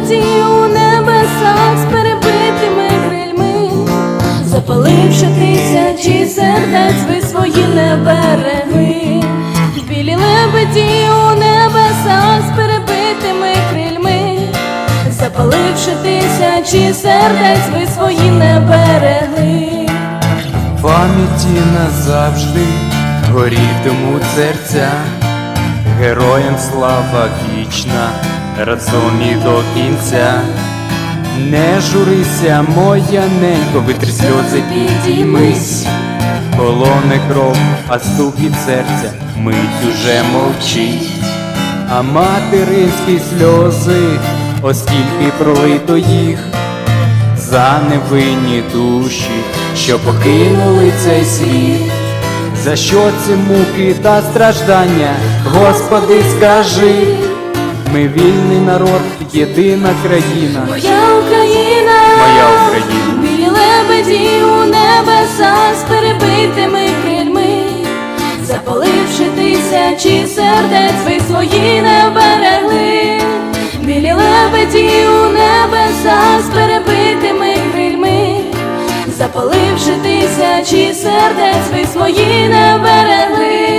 лебеді у небесах з перебитими крильми, запаливши тисячі сердець, ви свої не берегли. Білі лебеді у небесах з перебитими крильми, запаливши тисячі сердець, ви свої не берегли. Пам'яті назавжди горітимуть серця, героям слава вічна, разом і до кінця. Не журися, моя ненько, витри сльози, підіймись, колоне кров, а стукіт серця, мить уже мовчить. А материнські сльози, оскільки пролито їх, за невинні душі, що покинули цей світ. За що ці муки та страждання, Господи, скажи, ми вільний народ, єдина країна. Моя Україна, Моя Україна. білі лебеді у небесах з перебитими крильми, запаливши тисячі сердець, ви свої не берегли, білі лебеді у небесах з перебитими крильми, запаливши тисячі сердець, ви свої не берегли,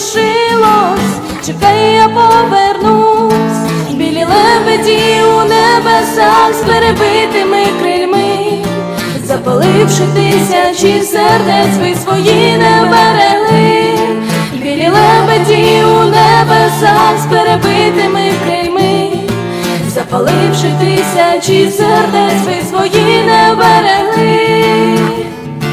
лишилось, чекай, я повернусь, білі лебеді у небесах з перебитими крильми, запаливши тисячі сердець, ви свої не берегли, білі лебеді у небесах з перебитими крильми, запаливши тисячі сердець, ви свої не берегли.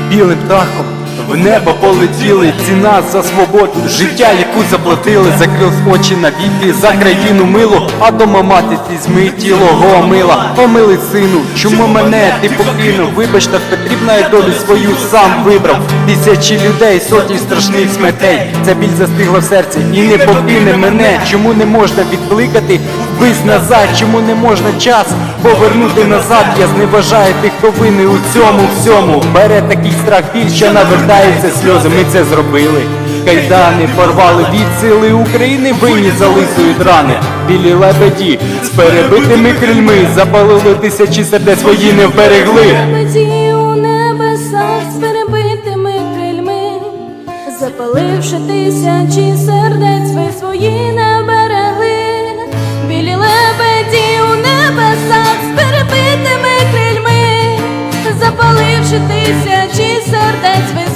Білим птахом в небо полетіли, ціна за свободу, життя, яку заплатили, закрив очі на віки за країну милу, а дома мати візьми тіло го мила, помили сину, чому мене ти покинув? Вибач, так потрібна я долю свою сам вибрав. Тисячі людей, сотні страшних смертей. Ця біль застигла в серці і не покине мене. Чому не можна відкликати вись назад? Чому не можна час повернути назад? Я зневажаю тих, хто винний у цьому всьому. Бере такий страх біль, що навертається сльози. Ми це зробили. Кайдани порвали від сили України, винні залисують рани. Білі лебеді з перебитими крильми запалили тисячі сердець свої не вберегли. З перебитими крильми, запаливши тисячі сердець, ви свої не тисячі сердець.